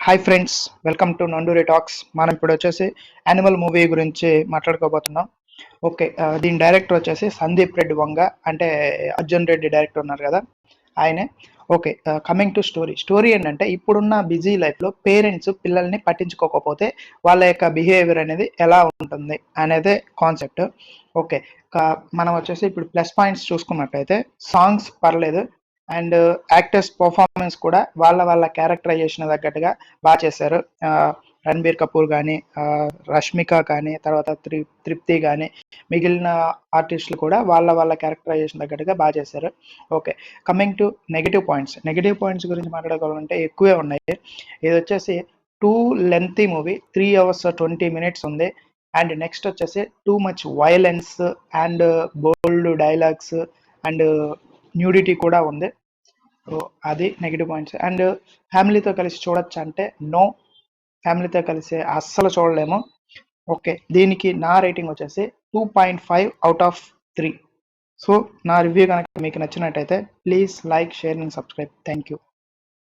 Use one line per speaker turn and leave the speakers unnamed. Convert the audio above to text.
Hi friends welcome to Nanduri talks మనం ఇప్పుడు వచ్చేసి యానిమల్ మూవీ గురించి మాట్లాడుకోబోతున్నాం. ఓకే దీని డైరెక్టర్ వచ్చేసి సందీప్ రెడ్డి వంగ అంటే అర్జున్ రెడ్డి డైరెక్టర్ ఉన్నారు కదా ఆయనే. Okay coming to story story ఏంటంటే ఇప్పుడున్న బిజీ లైఫ్లో పేరెంట్స్ పిల్లల్ని పట్టించుకోకపోతే వాళ్ళ యొక్క బిహేవియర్ అనేది ఎలా ఉంటుంది అనేదే కాన్సెప్ట్ ఓకే మనం వచ్చేసి ఇప్పుడు ప్లస్ పాయింట్స్ చూసుకున్నట్టయితే సాంగ్స్ పర్లేదు అండ్ యాక్టర్స్ పర్ఫార్మెన్స్ కూడా వాళ్ళ వాళ్ళ క్యారెక్టరైజేషన్ తగ్గట్టుగా బాగా చేశారు. రణబీర్ కపూర్ కానీ రష్మిక కానీ తర్వాత త్రి తృప్తి కానీ మిగిలిన ఆర్టిస్టులు కూడా వాళ్ళ వాళ్ళ క్యారెక్టరైజేషన్ తగ్గట్టుగా బాగా చేశారు. Okay coming to negative points. Negative points గురించి మాట్లాడుకోవాలంటే ఎక్కువే ఉన్నాయి. ఇది వచ్చేసి too lengthy movie three hours twenty minutes ఉంది. అండ్ నెక్స్ట్ వచ్చేసి too much violence and bold dialogues and nudity కూడా ఉంది. సో అది నెగిటివ్ పాయింట్స్ అండ్ ఫ్యామిలీతో కలిసి చూడొచ్చు అంటే నో ఫ్యామిలీతో కలిసి అస్సలు చూడలేము. ఓకే దీనికి నా రేటింగ్ వచ్చేసి two point five out of three so నా రివ్యూ కనుక మీకు నచ్చినట్టయితే please like share and subscribe thank you